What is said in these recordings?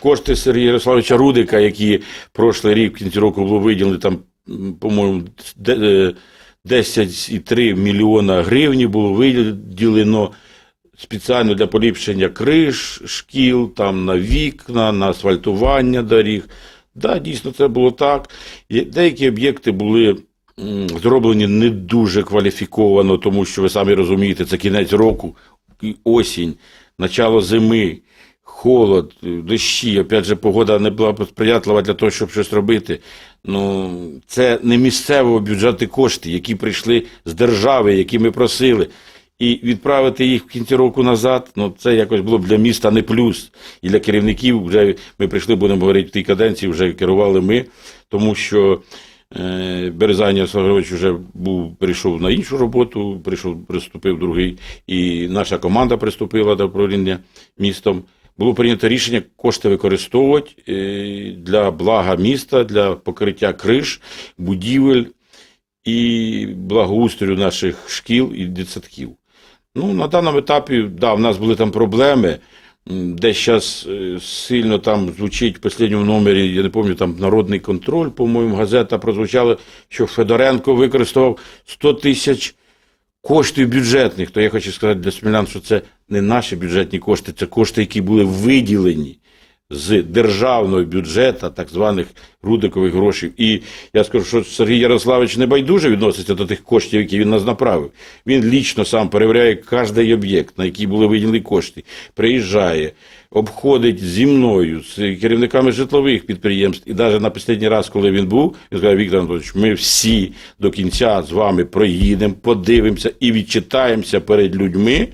кошти Сергія Ярославовича Рудика, які прошлий рік в кінці року було виділені там, по-моєму, е, 10,3 мільйона гривень було виділено спеціально для поліпшення криш, шкіл, там на вікна, на асфальтування доріг. Да, дійсно, це було так. Деякі об'єкти були зроблені не дуже кваліфіковано, тому що ви самі розумієте, це кінець року, осінь, начало зими, холод, дощі. Опять же, погода не була сприятлива для того, щоб щось робити. Ну, це не місцевого бюджету кошти, які прийшли з держави, які ми просили. І відправити їх в кінці року назад, ну це якось було б для міста не плюс. І для керівників вже ми прийшли, будемо говорити, в тій каденції вже керували ми, тому що е, Березань Ярославович вже був, перейшов на іншу роботу, прийшов, приступив другий, і наша команда приступила до управління містом. Було прийнято рішення кошти використовувати е, для блага міста, для покриття криш, будівель і благоустрою наших шкіл і дитсадків. Ну, на даному етапі, да, в нас були там проблеми. Де зараз сильно там звучить в останньому номері, я не пам'ятаю, там народний контроль, по-моєму, газета прозвучала, що Федоренко використовував 100 тисяч коштів бюджетних. То я хочу сказати для смілян, що це не наші бюджетні кошти, це кошти, які були виділені з державного бюджету, так званих рудикових грошей. І я скажу, що Сергій Ярославович не байдуже відноситься до тих коштів, які він нас направив. Він лічно сам перевіряє кожний об'єкт, на який були виділені кошти, приїжджає, обходить зі мною, з керівниками житлових підприємств. І навіть на останній раз, коли він був, він сказав, Віктор Анатолійович, ми всі до кінця з вами проїдемо, подивимося і відчитаємося перед людьми,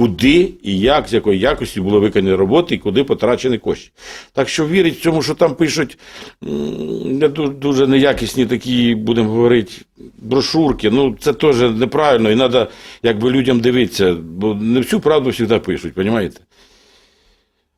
куди і як, з якої якості були виконані роботи і куди потрачені кошти. Так що вірить в цьому, що там пишуть дуже неякісні такі, будемо говорити, брошурки. Ну, це теж неправильно, і треба якби людям дивитися, бо не всю правду завжди пишуть, розумієте?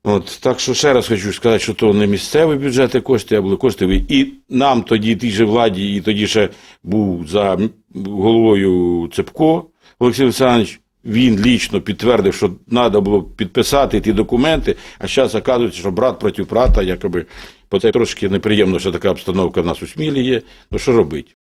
От, так що ще раз хочу сказати, що то не місцеві бюджети кошти, а були коштові. І нам тоді, тій же владі, і тоді ще був за головою Цепко Олексій Олександрович, він лічно підтвердив, що треба було підписати ті документи, а зараз оказується, що брат проти брата, якоби, бо це трошки неприємно, що така обстановка в нас у Смілі є. Ну що робити?